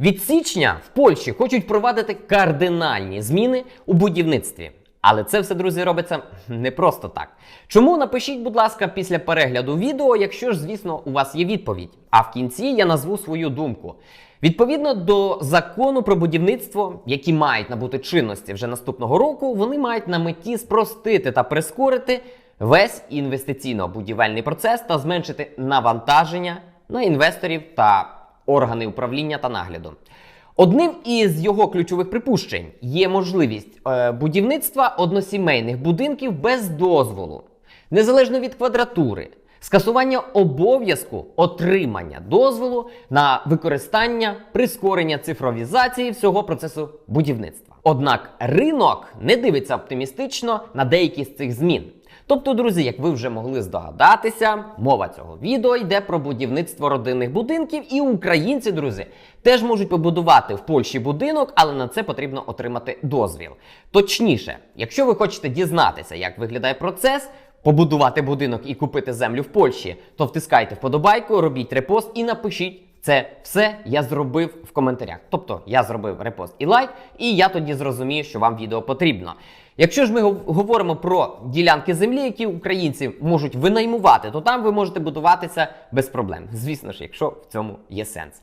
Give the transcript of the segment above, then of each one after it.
Від січня в Польщі хочуть провадити кардинальні зміни у будівництві. Але це все, друзі, робиться не просто так. Чому напишіть, будь ласка, після перегляду відео, якщо ж, звісно, у вас є відповідь. А в кінці я назву свою думку. Відповідно до закону про будівництво, які мають набути чинності вже наступного року, вони мають на меті спростити та прискорити весь інвестиційно-будівельний процес та зменшити навантаження на інвесторів та органи управління та нагляду. Одним із його ключових припущень є можливість е, будівництва односімейних будинків без дозволу, незалежно від квадратури, скасування обов'язку отримання дозволу на використання прискорення цифровізації всього процесу будівництва. Однак ринок не дивиться оптимістично на деякі з цих змін. Тобто, друзі, як ви вже могли здогадатися, мова цього відео йде про будівництво родинних будинків, і українці, друзі, теж можуть побудувати в Польщі будинок, але на це потрібно отримати дозвіл. Точніше, якщо ви хочете дізнатися, як виглядає процес. Побудувати будинок і купити землю в Польщі, то втискайте вподобайку, робіть репост і напишіть це все я зробив в коментарях. Тобто я зробив репост і лайк, і я тоді зрозумію, що вам відео потрібно. Якщо ж ми гов- говоримо про ділянки землі, які українці можуть винаймувати, то там ви можете будуватися без проблем. Звісно ж, якщо в цьому є сенс.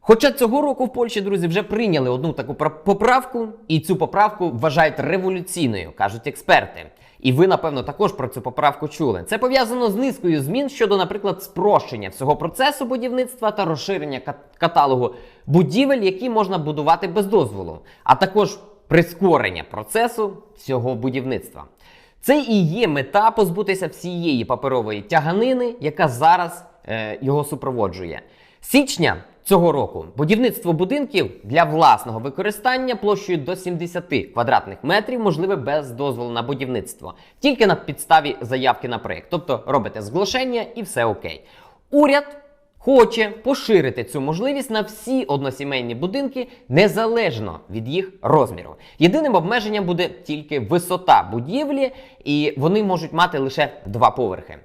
Хоча цього року в Польщі, друзі, вже прийняли одну таку пра- поправку, і цю поправку вважають революційною, кажуть експерти. І ви, напевно, також про цю поправку чули. Це пов'язано з низкою змін щодо, наприклад, спрощення всього процесу будівництва та розширення кат- каталогу будівель, які можна будувати без дозволу, а також прискорення процесу всього будівництва. Це і є мета позбутися всієї паперової тяганини, яка зараз е, його супроводжує. Січня цього року будівництво будинків для власного використання площею до 70 квадратних метрів можливе без дозволу на будівництво, тільки на підставі заявки на проєкт. Тобто робите зголошення і все окей. Уряд хоче поширити цю можливість на всі односімейні будинки незалежно від їх розміру. Єдиним обмеженням буде тільки висота будівлі, і вони можуть мати лише два поверхи.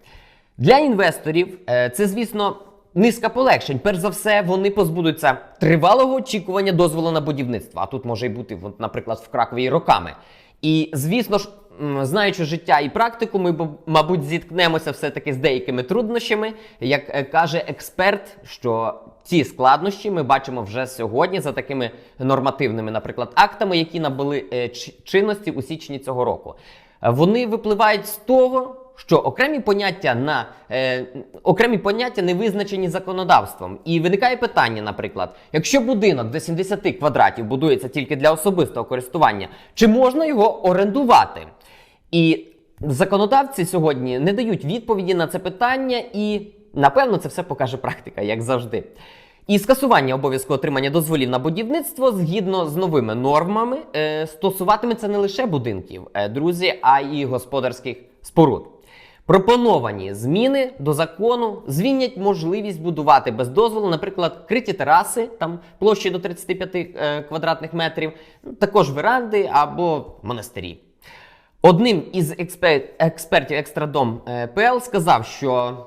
Для інвесторів е, це, звісно, низка полегшень. Перш за все, вони позбудуться тривалого очікування дозволу на будівництво. А тут може й бути, наприклад, в Кракові роками. І звісно ж, знаючи життя і практику, ми, мабуть, зіткнемося все-таки з деякими труднощами. Як е, каже експерт, що ці складнощі ми бачимо вже сьогодні за такими нормативними, наприклад, актами, які набули е, чинності у січні цього року. Вони випливають з того, що окремі поняття на е, окремі поняття не визначені законодавством. І виникає питання, наприклад, якщо будинок до 70 квадратів будується тільки для особистого користування, чи можна його орендувати? І законодавці сьогодні не дають відповіді на це питання, і напевно це все покаже практика, як завжди. І скасування обов'язку отримання дозволів на будівництво згідно з новими нормами е, стосуватиметься не лише будинків, е, друзі, а й господарських споруд. Пропоновані зміни до закону звільнять можливість будувати без дозволу, наприклад, криті тераси там площі до 35 е, квадратних метрів, також веранди або монастирі. Одним із експер- експертів Екстрадом е, ПЛ сказав, що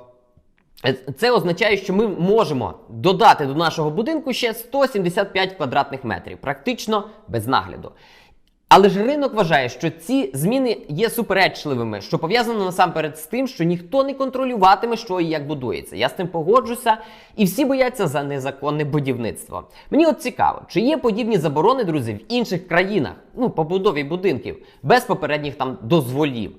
е, це означає, що ми можемо додати до нашого будинку ще 175 квадратних метрів, практично без нагляду. Але ж ринок вважає, що ці зміни є суперечливими, що пов'язано насамперед з тим, що ніхто не контролюватиме, що і як будується. Я з тим погоджуся, і всі бояться за незаконне будівництво. Мені от цікаво, чи є подібні заборони, друзі, в інших країнах, ну, побудові будинків, без попередніх там дозволів.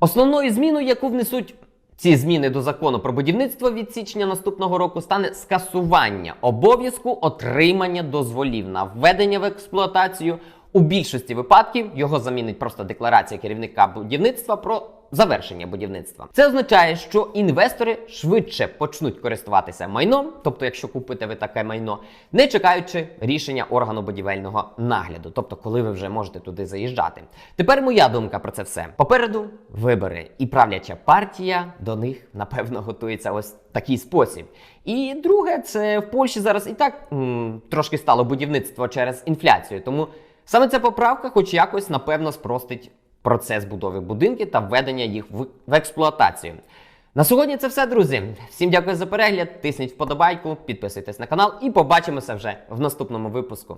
Основною зміною, яку внесуть ці зміни до закону про будівництво від січня наступного року стане скасування обов'язку отримання дозволів на введення в експлуатацію. У більшості випадків його замінить просто декларація керівника будівництва про завершення будівництва. Це означає, що інвестори швидше почнуть користуватися майном, тобто, якщо купите ви таке майно, не чекаючи рішення органу будівельного нагляду, тобто, коли ви вже можете туди заїжджати. Тепер моя думка про це все. Попереду вибори, і правляча партія до них напевно готується ось такий спосіб. І друге, це в Польщі зараз і так м, трошки стало будівництво через інфляцію, тому. Саме ця поправка, хоч якось, напевно, спростить процес будови будинків та введення їх в, в експлуатацію. На сьогодні це все, друзі. Всім дякую за перегляд. Тисніть вподобайку, підписуйтесь на канал і побачимося вже в наступному випуску.